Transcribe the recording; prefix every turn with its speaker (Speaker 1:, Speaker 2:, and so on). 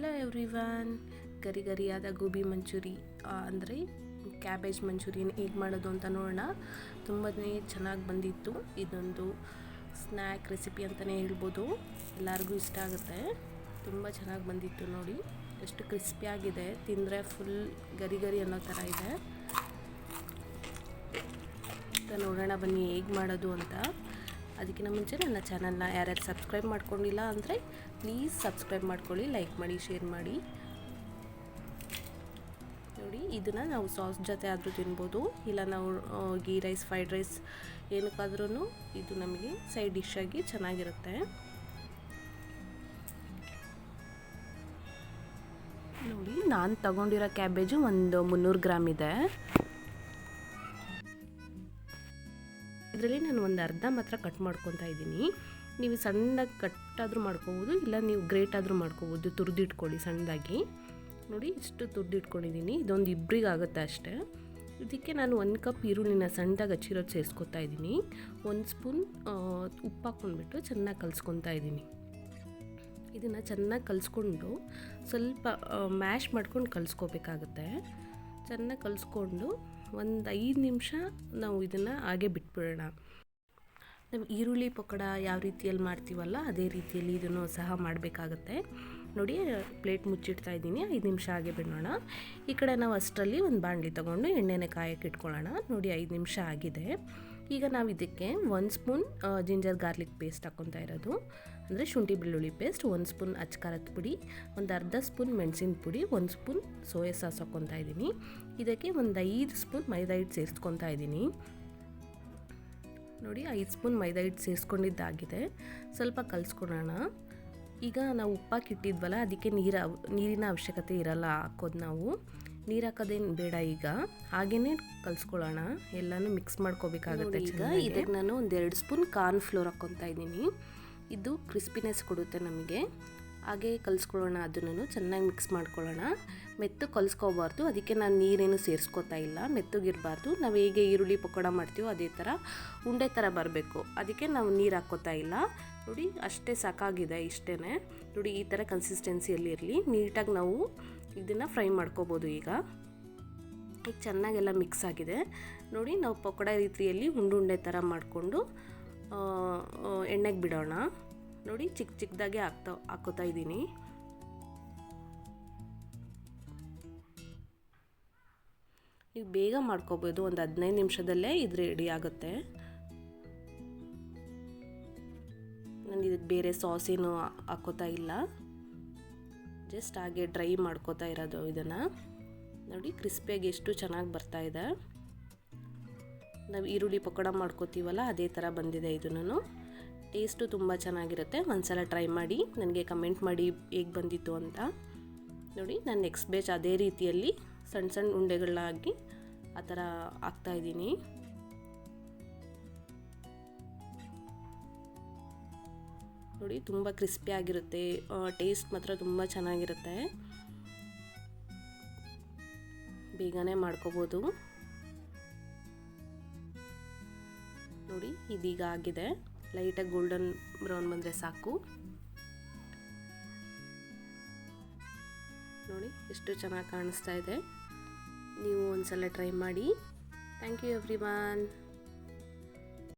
Speaker 1: Hello everyone ಗರಿ ಗರಿಯಾದ ಗೋಬಿ ಮಂಚೂರಿ ಅಂದರೆ cabbage manchurian ಹೇಗೆ ಮಾಡೋದು ಅಂತ ನೋಡೋಣ. ತುಂಬಾ ಚೆನ್ನಾಗಿ ಬಂದಿತ್ತು. ಇದೊಂದು ಸ್ನ್ಯಾಕ್ ರೆಸಿಪಿ ಅಂತಲೇ ಹೇಳ್ಬೋದು. ಎಲ್ಲರಿಗೂ ಇಷ್ಟ ಆಗುತ್ತೆ. ತುಂಬ ಚೆನ್ನಾಗಿ ಬಂದಿತ್ತು ನೋಡಿ. ಎಷ್ಟು ಕ್ರಿಸ್ಪಿಯಾಗಿದೆ ತಿಂದರೆ ಫುಲ್ ಗರಿ ಗರಿ ಅನ್ನೋ ಥರ ಇದೆ. ನೋಡೋಣ ಬನ್ನಿ, ಹೇಗೆ ಮಾಡೋದು ಅಂತ. ಅದಕ್ಕಿಂತ ಮುಂಚೆ ನನ್ನ ಚಾನಲ್ನ ಯಾರ್ಯಾರು ಸಬ್ಸ್ಕ್ರೈಬ್ ಮಾಡ್ಕೊಂಡಿಲ್ಲ ಅಂದರೆ ಪ್ಲೀಸ್ ಸಬ್ಸ್ಕ್ರೈಬ್ ಮಾಡ್ಕೊಳ್ಳಿ, ಲೈಕ್ ಮಾಡಿ, ಶೇರ್ ಮಾಡಿ. ನೋಡಿ, ಇದನ್ನು ನಾವು ಸಾಸ್ ಜೊತೆ ಆದರೂ ತಿನ್ಬೋದು. ಇಲ್ಲ ನಾವು ಗೀ ರೈಸ್, ಫ್ರೈಡ್ ರೈಸ್ ಏನಕ್ಕಾದ್ರೂ ಇದು ನಮಗೆ ಸೈಡ್ ಡಿಶ್ಶಾಗಿ ಚೆನ್ನಾಗಿರುತ್ತೆ. ನೋಡಿ, ನಾನು ತಗೊಂಡಿರೋ ಕ್ಯಾಬೇಜು ಒಂದು ಮುನ್ನೂರು ಗ್ರಾಮ್ ಇದೆ. ಇದರಲ್ಲಿ ನಾನು ಒಂದು ಅರ್ಧ ಮಾತ್ರ ಕಟ್ ಮಾಡ್ಕೊತಾ ಇದ್ದೀನಿ. ನೀವು ಸಣ್ಣದಾಗಿ ಕಟ್ಟಾದರೂ ಮಾಡ್ಕೋಬೋದು, ಇಲ್ಲ ನೀವು ಗ್ರೇಟ್ ಆದರೂ ಮಾಡ್ಕೋಬೋದು. ತುರಿದಿಟ್ಕೊಳ್ಳಿ ಸಣ್ಣದಾಗಿ. ನೋಡಿ, ಇಷ್ಟು ತುರಿದಿಟ್ಕೊಂಡಿದ್ದೀನಿ. ಇದೊಂದು ಇಬ್ಬರಿಗೆ ಆಗುತ್ತೆ ಅಷ್ಟೇ. ಇದಕ್ಕೆ ನಾನು ಒಂದು ಕಪ್ ಈರುಳ್ಳಿನ ಸಣ್ಣದಾಗಿ ಹಚ್ಚಿರೋದು ಸೇರಿಸ್ಕೊತಾ ಇದ್ದೀನಿ. ಒಂದು ಸ್ಪೂನ್ ಉಪ್ಪು ಹಾಕ್ಕೊಂಡ್ಬಿಟ್ಟು ಚೆನ್ನಾಗಿ ಕಲಿಸ್ಕೊತಾ ಇದ್ದೀನಿ. ಇದನ್ನು ಚೆನ್ನಾಗಿ ಕಲಿಸ್ಕೊಂಡು ಸ್ವಲ್ಪ ಮ್ಯಾಶ್ ಮಾಡ್ಕೊಂಡು ಕಲಿಸ್ಕೋಬೇಕಾಗತ್ತೆ. ಚೆನ್ನಾಗಿ ಕಲಿಸ್ಕೊಂಡು ಒಂದು ಐದು ನಿಮಿಷ ನಾವು ಇದನ್ನು ಹಾಗೆ ಬಿಟ್ಬಿಡೋಣ. ನಾವು ಈರುಳ್ಳಿ ಪಕೋಡ ಯಾವ ರೀತಿಯಲ್ಲಿ ಮಾಡ್ತೀವಲ್ಲ, ಅದೇ ರೀತಿಯಲ್ಲಿ ಇದನ್ನು ಸಹ ಮಾಡಬೇಕಾಗತ್ತೆ. ನೋಡಿ, ಪ್ಲೇಟ್ ಮುಚ್ಚಿಡ್ತಾ ಇದ್ದೀನಿ, ಐದು ನಿಮಿಷ ಹಾಗೆ ಬಿಡೋಣ. ಈ ಕಡೆ ನಾವು ಅಷ್ಟರಲ್ಲಿ ಒಂದು ಬಾಣಲಿ ತೊಗೊಂಡು ಎಣ್ಣೆನೆ ಕಾಯಕ್ಕೆ ಇಟ್ಕೊಳ್ಳೋಣ. ನೋಡಿ, ಐದು ನಿಮಿಷ ಆಗಿದೆ. ಈಗ ನಾವು ಇದಕ್ಕೆ ಒಂದು ಸ್ಪೂನ್ ಜಿಂಜರ್ ಗಾರ್ಲಿಕ್ ಪೇಸ್ಟ್ ಹಾಕ್ಕೊತಾ ಇರೋದು. ಅಂದರೆ ಶುಂಠಿ ಬೆಳ್ಳುಳ್ಳಿ ಪೇಸ್ಟ್ ಒಂದು ಸ್ಪೂನ್ ಅಚ್ಕಾರದ ಪುಡಿ, ಒಂದು ಅರ್ಧ ಸ್ಪೂನ್ ಮೆಣಸಿನ ಪುಡಿ ಒಂದು ಸ್ಪೂನ್ ಸೋಯಾ ಸಾಸ್ ಹಾಕ್ಕೊತಾ ಇದ್ದೀನಿ. ಇದಕ್ಕೆ ಒಂದು ಐದು ಸ್ಪೂನ್ ಮೈದಾ ಹಿಟ್ಟು ಸೇರಿಸ್ಕೊತಾ ಇದ್ದೀನಿ. ನೋಡಿ, ಐದು ಸ್ಪೂನ್ ಮೈದಾ ಹಿಟ್ಟು ಸೇರಿಸ್ಕೊಂಡಿದ್ದಾಗಿದೆ. ಸ್ವಲ್ಪ ಕಲಿಸ್ಕೊಡೋಣ. ಈಗ ನಾವು ಉಪ್ಪಾಕಿಟ್ಟಿದ್ವಲ್ಲ, ಅದಕ್ಕೆ ನೀರ ನೀರಿನ ಅವಶ್ಯಕತೆ ಇರಲ್ಲ, ಹಾಕೋದು ನಾವು. ನೀರು ಹಾಕೋದೇನು ಬೇಡ ಈಗ. ಹಾಗೇನೇ ಕಲಿಸ್ಕೊಳ್ಳೋಣ. ಎಲ್ಲನೂ ಮಿಕ್ಸ್ ಮಾಡ್ಕೋಬೇಕಾಗುತ್ತೆ ಈಗ ಇದಕ್ಕೆ ನಾನು ಒಂದೆರಡು ಸ್ಪೂನ್ ಕಾರ್ನ್ ಫ್ಲೋರ್ ಹಾಕ್ಕೊತಾ ಇದ್ದೀನಿ. ಇದು ಕ್ರಿಸ್ಪಿನೆಸ್ ಕೊಡುತ್ತೆ ನಮಗೆ. ಹಾಗೆ ಕಲಿಸ್ಕೊಳ್ಳೋಣ ಅದನ್ನು ಚೆನ್ನಾಗಿ ಮಿಕ್ಸ್ ಮಾಡ್ಕೊಳ್ಳೋಣ. ಮೆತ್ತು ಕಲಿಸ್ಕೋಬಾರ್ದು. ಅದಕ್ಕೆ ನಾನು ನೀರೇನು ಸೇರಿಸ್ಕೋತಾ ಇಲ್ಲ. ಮೆತ್ತಗಿರಬಾರ್ದು. ನಾವು ಹೇಗೆ ಈರುಳ್ಳಿ ಪಕೋಡ ಮಾಡ್ತೀವೋ ಅದೇ ಥರ ಉಂಡೆ ಥರ ಬರಬೇಕು. ಅದಕ್ಕೆ ನಾವು ನೀರು ಹಾಕ್ಕೋತಾ ಇಲ್ಲ. ನೋಡಿ ಅಷ್ಟೇ ಸಾಕಾಗಿದೆ ಇಷ್ಟೇ ನೋಡಿ ಈ ಥರ ಕನ್ಸಿಸ್ಟೆನ್ಸಿಯಲ್ಲಿ ಇರಲಿ. ನೀಟಾಗಿ ನಾವು ಇದನ್ನು ಫ್ರೈ ಮಾಡ್ಕೋಬೋದು ಈಗ. ಈಗ ಚೆನ್ನಾಗೆಲ್ಲ ಮಿಕ್ಸ್ ಆಗಿದೆ. ನೋಡಿ, ನಾವು ಪಕೋಡ ರೀತಿಯಲ್ಲಿ ಉಂಡುಂಡೆ ಥರ ಮಾಡಿಕೊಂಡು ಎಣ್ಣೆಗೆ ಬಿಡೋಣ. ನೋಡಿ ಚಿಕ್ಕ ಚಿಕ್ಕದಾಗೆ ಹಾಕ್ತಾ ಹಾಕೋತಾ ಇದ್ದೀನಿ. ಈಗ ಬೇಗ ಮಾಡ್ಕೋಬೋದು. ಒಂದು ಹದಿನೈದು ನಿಮಿಷದಲ್ಲೇ ಇದು ರೆಡಿ ಆಗುತ್ತೆ. ನಾನು ಇದಕ್ಕೆ ಬೇರೆ ಸಾಸ್ ಏನು ಹಾಕೋತಾ ಇಲ್ಲ. ಜಸ್ಟ್ ಹಾಗೆ ಡ್ರೈ ಮಾಡ್ಕೋತಾ ಇರೋದು ಇದನ್ನು. ನೋಡಿ, ಕ್ರಿಸ್ಪಿಯಾಗಿ ಎಷ್ಟು ಚೆನ್ನಾಗಿ ಬರ್ತಾ ಇದೆ. ನಾವು ಈರುಳ್ಳಿ ಪಕೋಡ ಮಾಡ್ಕೋತೀವಲ್ಲ, ಅದೇ ಥರ ಬಂದಿದೆ ಇದನ್ನು. ಟೇಸ್ಟು ತುಂಬ ಚೆನ್ನಾಗಿರುತ್ತೆ. ಒಂದ್ಸಲ ಟ್ರೈ ಮಾಡಿ, ನನಗೆ ಕಮೆಂಟ್ ಮಾಡಿ ಹೇಗೆ ಬಂದಿತ್ತು ಅಂತ. ನೋಡಿ, ನಾನು ನೆಕ್ಸ್ಟ್ ಬೇಚ್ ಅದೇ ರೀತಿಯಲ್ಲಿ ಸಣ್ಣ ಸಣ್ಣ ಉಂಡೆಗಳಾಗಿ ಆ ಥರ ಹಾಕ್ತಾಯಿದ್ದೀನಿ ನೋಡಿ, ತುಂಬ ಕ್ರಿಸ್ಪಿ ಆಗಿರುತ್ತೆ. ಟೇಸ್ಟ್ ಮಾತ್ರ ತುಂಬ ಚೆನ್ನಾಗಿರುತ್ತೆ. ಬೇಗನೆ ಮಾಡ್ಕೋಬೋದು. ನೋಡಿ, ಇದೀಗ ಆಗಿದೆ. ಲೈಟಾಗಿ ಗೋಲ್ಡನ್ ಬ್ರೌನ್ ಬಂದರೆ ಸಾಕು. ನೋಡಿ, ಎಷ್ಟು ಚೆನ್ನಾಗಿ ಕಾಣಿಸ್ತಾ ಇದೆ. ನೀವು ಒಂದ್ಸಲ ಟ್ರೈ ಮಾಡಿ. Thank you every